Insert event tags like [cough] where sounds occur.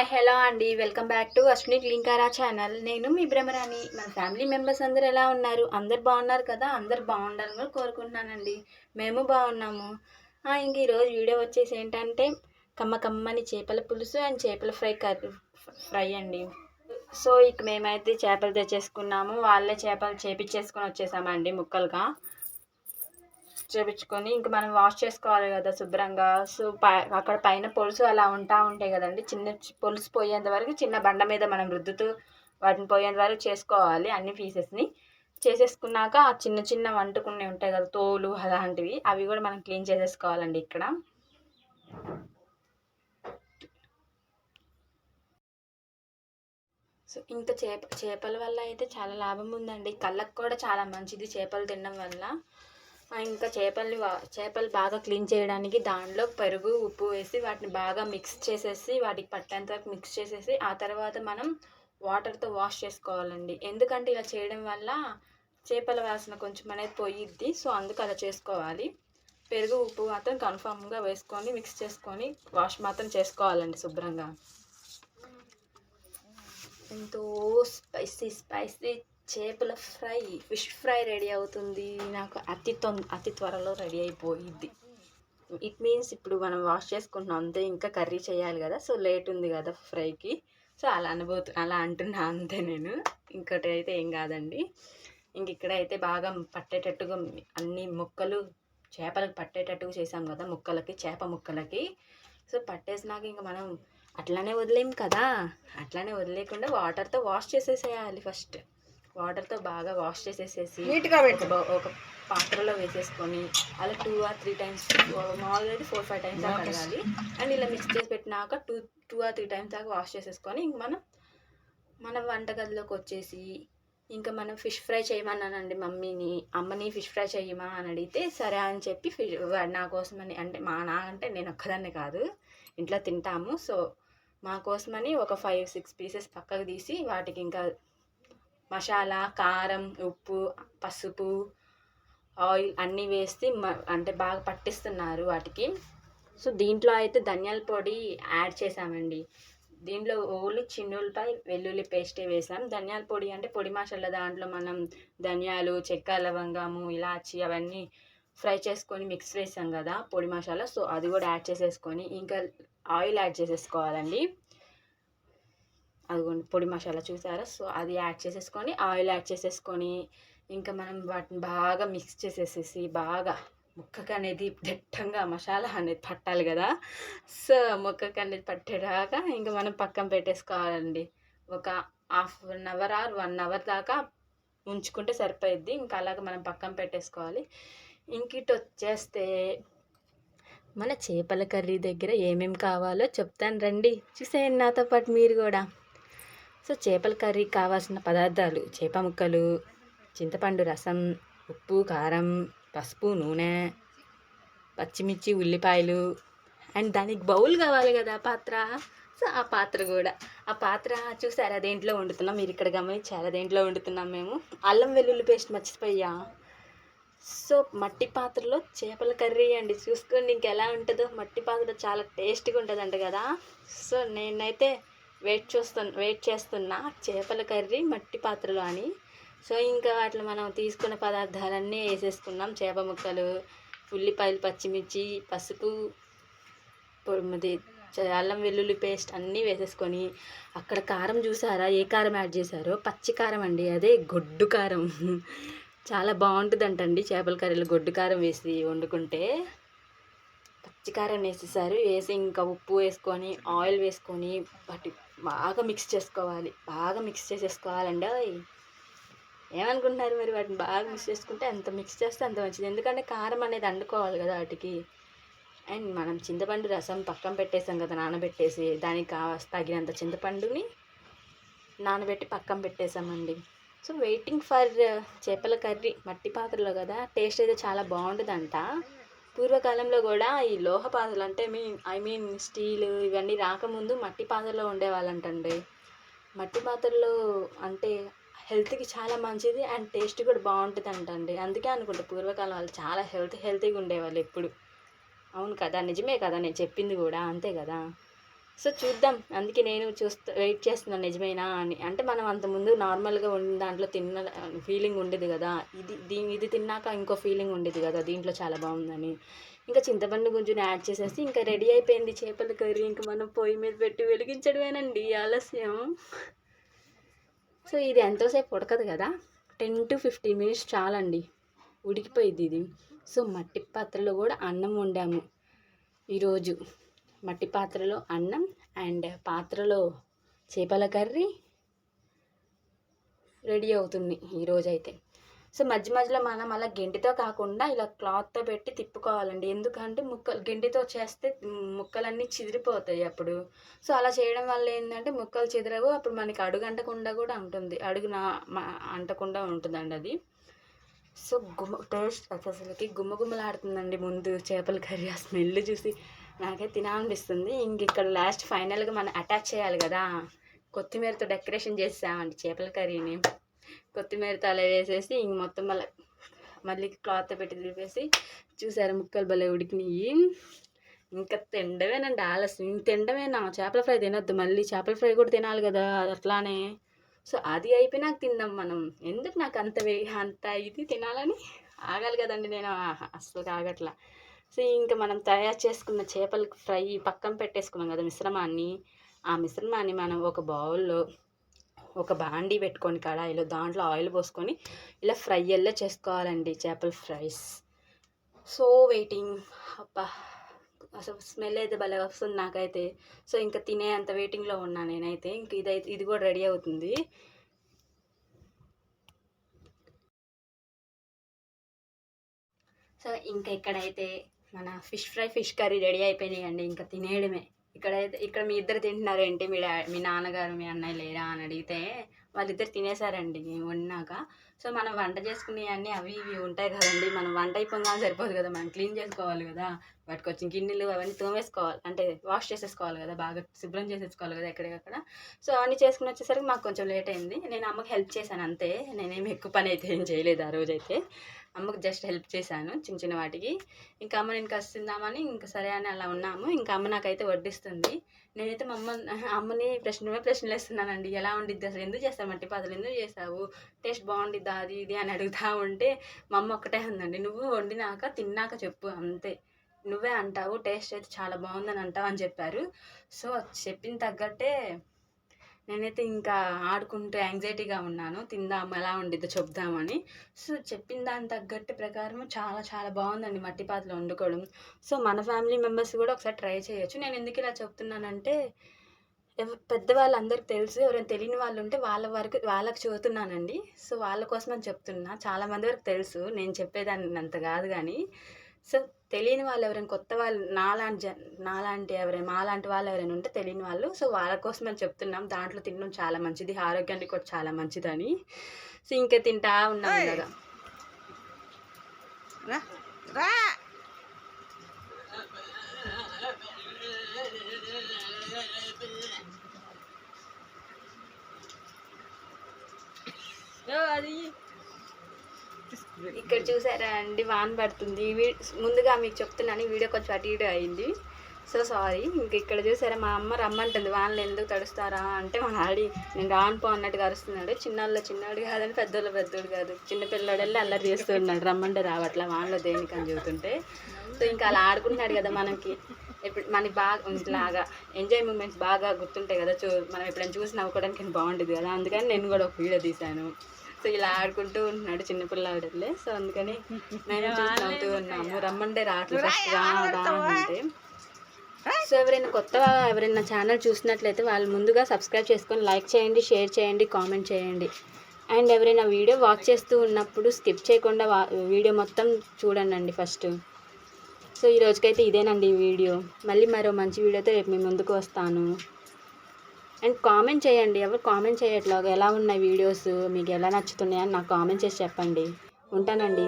Hi hello అండి. Welcome back to Ashwini లింకారా channel. నేను మీ భ్రమరాణి. మన ఫ్యామిలీ మెంబర్స్ అందరు ఎలా ఉన్నారు? అందరు బాగున్నారు కదా? అందరు బాగుండాలని కూడా కోరుకుంటున్నానండి. మేము బాగున్నాము. ఇంక ఈరోజు వీడియో వచ్చేసి ఏంటంటే కమ్మ కమ్మని చేపల పులుసు అండ్ చేపల ఫ్రై కర్రీ ఫ్రై అండి. సో ఇక మేమైతే చేపలు తెచ్చేసుకున్నాము. వాళ్ళే చేపలు చేపించేసుకొని వచ్చేసామండి ముక్కలుగా. చూపించుకొని ఇంకా మనం వాష్ చేసుకోవాలి కదా శుభ్రంగా. సో అక్కడ పైన పొలుసు అలా ఉంటా ఉంటాయి కదండి. చిన్న పొలుసు పోయేంత వరకు చిన్న బండ మీద మనం రుద్దుతూ వాటిని పోయేంత వరకు చేసుకోవాలి అన్ని పీసెస్ని చేసేసుకున్నాక ఆ చిన్న చిన్న వంటుకునే ఉంటాయి కదా తోలు అలాంటివి అవి కూడా మనం క్లీన్ చేసేసుకోవాలండి ఇక్కడ. సో ఇంకా చేప చేపల వల్ల అయితే చాలా లాభం ఉందండి. కళ్ళకు కూడా చాలా మంచిది చేపలు తినడం వల్ల. ఇంకా చేపల్ని వా- చేపలు బాగా క్లీన్ చేయడానికి దాంట్లో పెరుగు ఉప్పు వేసి వాటిని బాగా మిక్స్ చేసేసి వాటికి పట్టేంత వరకు మిక్స్ చేసేసి ఆ తర్వాత మనం వాటర్తో వాష్ చేసుకోవాలండి. ఎందుకంటే ఇలా చేయడం వల్ల చేపల వాసన కొంచెం అనేది పోయిద్ది సో అందుకు అలా చేసుకోవాలి. పెరుగు ఉప్పు మాత్రం కన్ఫామ్గా వేసుకొని మిక్స్ చేసుకొని వాష్ మాత్రం చేసుకోవాలండి శుభ్రంగా. ఎంతో స్పైసీ స్పైసీ చేపల ఫ్రై ఫిష్ ఫ్రై రెడీ అవుతుంది. నాకు అతి తొంద అతి త్వరలో రెడీ అయిపోయింది ఇట్ మీన్స్ ఇప్పుడు మనం వాష్ చేసుకుంటున్నాం. అంతే ఇంకా కర్రీ చేయాలి కదా. సో లేట్ ఉంది కదా ఫ్రైకి. సో అలా అనుభూతి అలా అంటున్నా అంతే నేను. ఇంకోటి అయితే ఏం కాదండి. ఇంక ఇక్కడ అయితే బాగా పట్టేటట్టుగా అన్ని ముక్కలు చేపలకు పట్టేటట్టుగా చేసాం కదా ముక్కలకి చేప ముక్కలకి. సో పట్టేసినాక ఇంకా మనం అట్లానే వదిలేం కదా. అట్లానే వదిలేకుండా వాటర్తో వాష్ చేసేసేయాలి ఫస్ట్. వాటర్తో బాగా వాష్ చేసేసేసి నీట్గా ఒక పెట్టు బౌ- ఒక పాత్రలో వేసేసుకొని అలా టూ ఆర్ త్రీ టైమ్స్ మామూలుగా అయితే ఫోర్ ఫైవ్ టైమ్స్ దాకా కడగాలి. అండ్ ఇలా మిక్స్ చేసి పెట్టినాక two two or three times దాకా వాష్ చేసేసుకొని ఇంక మనం మన వంటగదిలోకి వచ్చేసి ఇంకా మనం ఫిష్ ఫ్రై చేయమన్నానండి మమ్మీని. అమ్మని ఫిష్ ఫ్రై చేయమా అని అడిగితే సరే అని చెప్పి ఫిష్ నా కోసమని అంటే మా నా అంటే నేను ఒక్కదాన్నే కాదు. ఇంట్లో తింటాము. సో మా కోసమని ఒక ఫైవ్ సిక్స్ పీసెస్ పక్కకు తీసి వాటికి ఇంకా మసాలా కారం ఉప్పు పసుపు ఆయిల్ అన్నీ వేసి మ- అంటే బాగా పట్టిస్తున్నారు వాటికి. సో దీంట్లో అయితే ధనియాల పొడి యాడ్ చేసామండి. దీంట్లో ఓన్లీ చిన్నులపై వెల్లుల్లి పేస్టే వేసాం. ధనియాల పొడి అంటే పొడి మసాలా దాంట్లో మనం ధనియాలు చెక్క లవంగము ఇలాచి అవన్నీ ఫ్రై చేసుకొని మిక్స్ వేసాం కదా పొడి మసాలా. సో అది కూడా యాడ్ చేసేసుకొని ఇంకా ఆయిల్ యాడ్ చేసేసుకోవాలండి. అదిగోండి పొడి మసాలా చూసారా? సో అది యాడ్ చేసేసుకొని ఆయిల్ యాడ్ చేసేసుకొని ఇంకా మనం వాటిని బాగా మిక్స్ చేసేసేసి బాగా ముక్కకి అనేది దట్టంగా మసాలా అనేది పట్టాలి కదా? సో ముక్కకి అనేది పట్టేదాకా ఇంకా మనం పక్కన పెట్టేసుకోవాలండి. ఒక half an hour or one hour దాకా ఉంచుకుంటే సరిపోయిద్ది. ఇంకా అలాగ మనం పక్కన పెట్టేసుకోవాలి. ఇంకిటి వచ్చేస్తే మన చేపల కర్రీ దగ్గర ఏమేమి కావాలో చెప్తాను రండి. చూసేయండి నాతో పాటు మీరు కూడా. సో చేపల కర్రీకి కావాల్సిన పదార్థాలు చేప ముక్కలు చింతపండు రసం ఉప్పు కారం పసుపు నూనె పచ్చిమిర్చి ఉల్లిపాయలు అండ్ దానికి బౌల్ కావాలి కదా పాత్ర. సో ఆ పాత్ర కూడా. ఆ పాత్ర చూసారు? దేంట్లో వండుతున్నాం. మీరు ఇక్కడ గమనించారు దేంట్లో వండుతున్నాం మేము. అల్లం వెల్లుల్లి పేస్ట్ మర్చిపోయా? సో మట్టి పాత్రలో చేపల కర్రీ అండి. చూసుకోండి ఇంకెలా ఉంటుందో. మట్టి పాత్ర చాలా టేస్ట్గా ఉంటుందంట కదా. సో నేనైతే వెయిట్ చూస్తు వెయిట్ చేస్తున్నా చేపల కర్రీ మట్టి పాత్రలో అని. సో ఇంకా వాటిలో మనం తీసుకున్న పదార్థాలన్నీ వేసేసుకున్నాం. చేప ముక్కలు ఉల్లిపాయలు పచ్చిమిర్చి పసుపు పొడిమది చ- అల్లం వెల్లుల్లి పేస్ట్ అన్నీ వేసేసుకొని అక్కడ కారం చూసారా? ఏ కారం యాడ్ చేశారో? పచ్చి కారం అండి అదే గొడ్డు కారం. చాలా బాగుంటుందంటండి చేపల కర్రీలో గొడ్డు కారం వేసి వండుకుంటే. పచ్చికారం వేసేసారు. వేసి ఇంకా ఉప్పు వేసుకొని ఆయిల్ వేసుకొని వాటి బాగా మిక్స్ చేసుకోవాలి. బాగా మిక్స్ చేసేసుకోవాలండి ఏమనుకుంటున్నారు మరి వాటిని బాగా మిక్స్ చేసుకుంటే ఎంత మిక్స్ చేస్తే అంత మంచిది. ఎందుకంటే కారం అనేది అండుకోవాలి కదా వాటికి. అండ్ మనం చింతపండు రసం పక్కన పెట్టేసాం కదా నానబెట్టేసి దానికి కావాల్సి తగినంత చింతపండుని నానబెట్టి పక్కన పెట్టేసామండి. సో వెయిటింగ్ ఫర్ చేపల కర్రీ మట్టి పాత్రలో కదా. టేస్ట్ అయితే చాలా బాగుంటుందంట. పూర్వకాలంలో కూడా ఈ లోహ పాత్రలు అంటే మీన్ ఐ మీన్ స్టీల్ ఇవన్నీ రాకముందు మట్టి పాత్రలో ఉండేవాళ్ళంటండి. మట్టి పాత్రలో అంటే హెల్త్కి చాలా మంచిది అండ్ టేస్ట్ కూడా బాగుంటుంది అంటండి అందుకే అనుకుంటా పూర్వకాలం వాళ్ళు చాలా హెల్త్ హెల్తీగా ఉండేవాళ్ళు ఎప్పుడు. అవును కదా నిజమే కదా నేను చెప్పింది కూడా అంతే కదా? సో చూద్దాం. అందుకే నేను చూస్తా వెయిట్ చేస్తున్నాను నిజమేనా అని. అంటే మనం అంతకుముందు నార్మల్గా ఉన్న దాంట్లో తిన్న ఫీలింగ్ ఉండేది కదా. ఇది దీని ఇది తిన్నాక ఇంకో ఫీలింగ్ ఉండేది కదా. దీంట్లో చాలా బాగుందని. ఇంకా చింతపండు గుంజుని యాడ్ చేసేసి ఇంకా రెడీ అయిపోయింది చేపల కర్రీ. ఇంకా మనం పొయ్యి మీద పెట్టి వెలిగించడమేనండి. ఆలస్యం. సో ఇది ఎంతోసేపు ఉడకదు కదా. టెన్ టు ఫిఫ్టీన్ మినిట్స్ చాలండి. ఉడికిపోయింది ఇది. సో మట్టి పాత్రలో కూడా అన్నం వండాము ఈరోజు. మట్టి పాత్రలో అన్నం అండ్ పాత్రలో చేపల కర్రీ రెడీ అవుతుంది ఈరోజైతే. సో మధ్య మధ్యలో మనం అలా గెంటితో కాకుండా ఇలా క్లాత్తో పెట్టి తిప్పుకోవాలండి. ఎందుకంటే ముక్కలు గెంటితో చేస్తే ముక్కలన్నీ చిదిరిపోతాయి అప్పుడు. సో అలా చేయడం వల్ల ఏంటంటే ముక్కలు చిదరవు అప్పుడు మనకి అడుగు అంటకుండా కూడా ఉంటుంది. అడుగు నా అంటకుండా ఉంటుందండి అది. సో గుమ్మ టేస్ట్ అసలుకి గుమ్మ గుమ్మలాడుతుందండి ముందు చేపల కర్రీ. ఆ స్మెల్ చూసి నాకే తినాలనిపిస్తుంది ఇంక ఇక్కడ లాస్ట్ ఫైనల్గా మనం అటాచ్ చేయాలి కదా. కొత్తిమీరతో డెకరేషన్ చేసామండి చేపల కర్రీని. కొత్తిమీరతో అలా వేసేసి ఇంక మొత్తం మళ్ళీ మళ్ళీ క్లాత్ పెట్టి తిరిపేసి చూసారు ముక్కలు భలే ఉడికినాయి. ఇంకా తినడమేనండి ఆలస్యం. ఇంక తినడమేనా చేపల ఫ్రై తినొద్దు. మళ్ళీ చేపల ఫ్రై కూడా తినాలి కదా అట్లానే. సో అది అయిపోయినాక తిందాం మనం. ఎందుకు నాకు అంత వే అంత ఇది తినాలని? ఆగాలి కదండి నేను. అసలు ఆగట్లా. సో ఇంకా మనం తయారు చేసుకున్న చేపల ఫ్రై పక్కన పెట్టేసుకున్నాం కదా మిశ్రమాన్ని. ఆ మిశ్రమాన్ని మనం ఒక బౌల్లో ఒక బాండీ పెట్టుకొని కడాయిలో దాంట్లో ఆయిల్ పోసుకొని ఇలా ఫ్రై ఎల్లా చేసుకోవాలండి చేపల ఫ్రైస్. So waiting. అబ్బా! అసలు స్మెల్ అయితే భలే వస్తుంది నాకైతే. సో ఇంకా తినే అంత వెయిటింగ్లో ఉన్నా నేనైతే. ఇంక ఇదైతే ఇది కూడా రెడీ అవుతుంది. సో ఇంకా ఇక్కడైతే మన fish fry fish curry ready అయిపోయినాయండి. ఇంకా తినేయడమే. ఇక్కడైతే ఇక్కడ మీ ఇద్దరు తింటున్నారు ఏంటి మీ డా మీ నాన్నగారు మీ అన్నయ్య లేరా అని అడిగితే వాళ్ళిద్దరు తినేసారండి వండినాక. సో మనం వంట చేసుకునేవన్నీ అవి ఇవి ఉంటాయి కదండి. మనం వంట అయిపోగా సరిపోదు కదా. మనం క్లీన్ చేసుకోవాలి కదా. వాటికి వచ్చిన గిన్నెలు అవన్నీ తోమేసుకోవాలి. అంటే వాష్ చేసేసుకోవాలి కదా. బాగా శుభ్రం చేసేసుకోవాలి కదా ఎక్కడికక్కడ. సో అవన్నీ చేసుకుని వచ్చేసరికి మాకు కొంచెం లేట్ అయింది. నేను అమ్మకి హెల్ప్ చేశాను అంతే. నేనేమి ఎక్కువ పని అయితే ఏం చేయలేదు ఆ రోజైతే. అమ్మకు జస్ట్ హెల్ప్ చేశాను చిన్న చిన్న వాటికి. ఇంకా అమ్మ నేను కస్తుందామని ఇంకా సరే అని అలా ఉన్నాము. ఇంకా అమ్మ నాకైతే వడ్డిస్తుంది. నేనైతే మా అమ్మ అమ్మని ప్రశ్న ప్రశ్నలు వేస్తున్నానండి ఎలా ఉండిద్ది అసలు? ఎందుకు చేస్తామంటే మట్టి ఎందుకు చేసావు టేస్ట్ బాగుండిద్దా? అది ఇది అని అడుగుతా ఉంటే మా అమ్మ ఒక్కటే ఉందండి నువ్వు వండినాక తిన్నాక చెప్పు అంతే. నువ్వే అంటావు టేస్ట్ అయితే చాలా బాగుందని అంటావు అని చెప్పారు. సో చెప్పిన తగ్గట్టే నేనైతే ఇంకా ఆడుకుంటూ యాంగ్జైటీగా ఉన్నాను. తిందాం ఎలా ఉండిద్దో చెప్దామని. సో చెప్పిన దాని తగ్గట్టు ప్రకారం చాలా చాలా బాగుందండి మట్టి పాత్రలు వండుకోవడం. సో మన ఫ్యామిలీ మెంబర్స్ కూడా ఒకసారి ట్రై చేయొచ్చు. నేను ఎందుకు ఇలా చెప్తున్నానంటే పెద్దవాళ్ళందరికీ తెలుసు. ఎవరైనా తెలియని వాళ్ళు ఉంటే వాళ్ళ వరకు వాళ్ళకి చదువుతున్నానండి సో వాళ్ళ కోసం అని చెప్తున్నా. చాలామంది వరకు తెలుసు. నేను చెప్పేదాన్ని అంత కాదు కానీ. సో తెలియని వాళ్ళు ఎవరైనా కొత్త వాళ్ళు నాలాంటి జన్ నాలాంటి ఎవరైనా మాలాంటి వాళ్ళు ఎవరైనా ఉంటే తెలియని వాళ్ళు. సో వాళ్ళ కోసం అని చెప్తున్నాం. దాంట్లో తినడం చాలా మంచిది. ఆరోగ్యానికి కూడా చాలా మంచిదని. సో ఇంకా తింటా ఉన్నాం కదా. రా అది ఇక్కడ చూసారా అండి వాన్ పడుతుంది. ముందుగా మీకు చెప్తున్నాను వీడియో కొంచెం అటు ఇటు అయింది. సో సారీ ఇంక ఇక్కడ చూసారా మా అమ్మ రమ్మంటుంది వాన్లు ఎందుకు తడుస్తారా? అంటే మా డాడీ నేను రాను పో అన్నట్టుగా అరుస్తున్నాడు చిన్నోళ్ళ చిన్నోడు కాదని పెద్దోళ్ళు పెద్దోడు కాదు. చిన్న పిల్లోడు వెళ్ళి అల్లరి చేస్తున్నాడు రమ్మంటే రావట్లా వాన్లో దేనికని చూస్తుంటే చెబుతుంటే. సో ఇంకా అలా ఆడుకుంటున్నాడు కదా మనకి. ఇప్పుడు మనకి బాగా లాగా ఎంజాయ్ మూమెంట్స్ బాగా గుర్తుంటాయి కదా. చూ మనం ఎప్పుడైనా చూసి నవ్వుకోవడానికి బాగుంటుంది కదా. అందుకని నేను కూడా ఒక వీడియో తీశాను. సో ఇలా ఆడుకుంటూ ఉంటున్నాడు చిన్న పిల్లాడలే సో అందుకని నవ్వుతూ [laughs] ఉన్నాము. రమ్మంటే రావట్లేదు. ఫస్ట్ రా రా అంటే సో ఎవరైనా కొత్త ఎవరైనా ఛానల్ చూసినట్లయితే వాళ్ళు ముందుగా సబ్స్క్రైబ్ చేసుకొని లైక్ చేయండి షేర్ చేయండి కామెంట్ చేయండి. అండ్ ఎవరైనా వీడియో వాచ్ చేస్తూ ఉన్నప్పుడు స్కిప్ చేయకుండా వీడియో మొత్తం చూడండి అండి ఫస్ట్. సో ఈ రోజుకైతే ఇదేనండి ఈ వీడియో. మళ్ళీ మరో మంచి వీడియోతో రేపు మీ ముందుకు వస్తాను. అండ్ కామెంట్ చేయండి. ఎవరు కామెంట్ చేయట్లేదు. ఎలా ఉన్నాయి వీడియోస్? మీకు ఎలా నచ్చుతున్నాయని నాకు కామెంట్ చేసి చెప్పండి. ఉంటానండి.